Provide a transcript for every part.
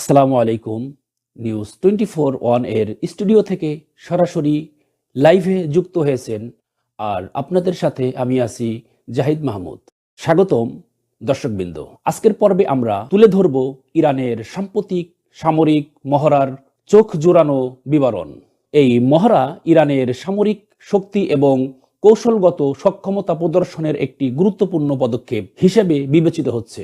আসসালামু আলাইকুম news twenty four ওয়ানের স্টুডিও থেকে সরাসরি লাইভে যুক্ত হয়েছেন আর আপনাদের সাথে আমি আছি জাহিদ মাহমুদ। স্বাগতম দর্শকবৃন্দ। আজকের পর্বে আমরা তুলে ধরব ইরানের সাম্প্রতিক সামরিক মহড়ার চোখ জোড়ানো বিবরণ। এই মহড়া ইরানের সামরিক শক্তি এবং কৌশলগত সক্ষমতা প্রদর্শনের একটি গুরুত্বপূর্ণ পদক্ষেপ হিসেবে বিবেচিত হচ্ছে।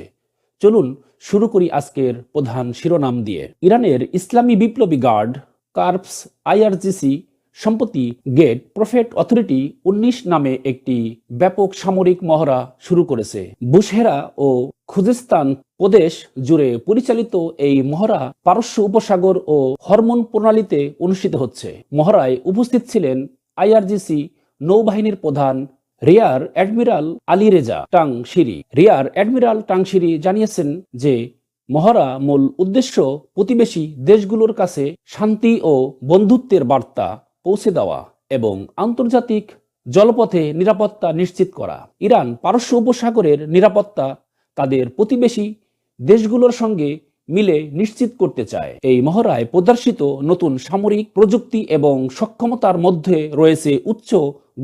চলুন শুরু করি আজকের প্রধান শিরোনাম দিয়ে। ইরানের ইসলামী বিপ্লবী গার্ড, কার্পস, আইআরজিসি, সম্প্রতি গেট, প্রফেট অথরিটি উনিশ নামে একটি ব্যাপক সামরিক মহড়া শুরু করেছে। বুশহেরা ও খুজিস্তান প্রদেশ জুড়ে পরিচালিত এই মহড়া পারস্য উপসাগর ও হরমোন প্রণালীতে অনুষ্ঠিত হচ্ছে। মহড়ায় উপস্থিত ছিলেন আইআরজিসি নৌবাহিনীর প্রধান rear admiral Ali Reza Tang Tangsiri. Rear admiral Tangsiri জানিয়েছেন যে, মহড়া মূল উদ্দেশ্য প্রতিবেশী দেশগুলোর কাছে শান্তি ও বন্ধুত্বের বার্তা পৌঁছে দেওয়া এবং আন্তর্জাতিক জলপথে নিরাপত্তা নিশ্চিত করা। ইরান পারস্য উপসাগরের নিরাপত্তা তাদের প্রতিবেশী দেশগুলোর সঙ্গে মিলে নিশ্চিত করতে চায়। এই মহড়ায় প্রদর্শিত নতুন সামরিক প্রযুক্তি এবং সক্ষমতার মধ্যে রয়েছে উচ্চ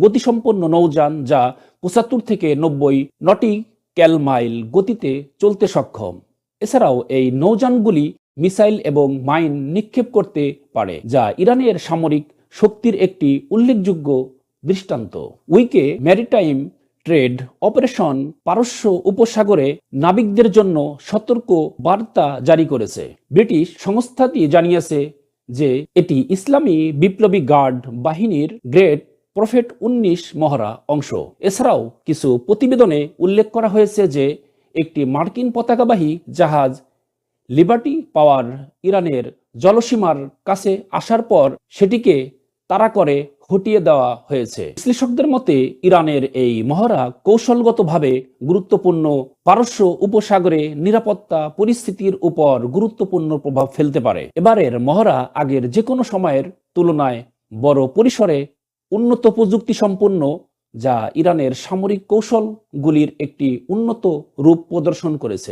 গতিসম্পন্ন নৌযান যা পঁচাত্তর থেকে নব্বই নটি ক্যালমাইল গতিতে চলতে সক্ষম। এছাড়াও এই নৌযানগুলি মিসাইল এবং মাইন নিক্ষেপ করতে পারে, যা ইরানের সামরিক শক্তির একটি উল্লেখযোগ্য দৃষ্টান্ত। উইকে ম্যারিটাইম ট্রেড, অপারেশন, পারস্য উপসাগরে নাবিকদের জন্য সতর্ক বার্তা জারি করেছে। ব্রিটিশ সংস্থাটি জানিয়েছে যে এটি ইসলামী বিপ্লবী গার্ড বাহিনীর গ্রেট প্রফেট উনিশ মহড়া অংশ। এছাড়াও কিছু প্রতিবেদনে উল্লেখ করা হয়েছে যে একটি মার্কিন পতাকাবাহী জাহাজ লিবার্টি পাওয়ার ইরানের জলসীমার কাছে আসার পর সেটিকে তাড়া করে হটিয়ে দেওয়া হয়েছে। বিশ্লেষকদের মতে, ইরানের এই মহড়া কৌশলগতভাবে গুরুত্বপূর্ণ। পারস্য উপসাগরে নিরাপত্তা পরিস্থিতির উপর গুরুত্বপূর্ণ প্রভাব ফেলতে পারে। এবারের মহড়া আগের যে কোনো সময়ের তুলনায় বড় পরিসরে উন্নত প্রযুক্তি সম্পন্ন যা ইরানের সামরিক কৌশলগুলির একটি উন্নত রূপ প্রদর্শন করেছে।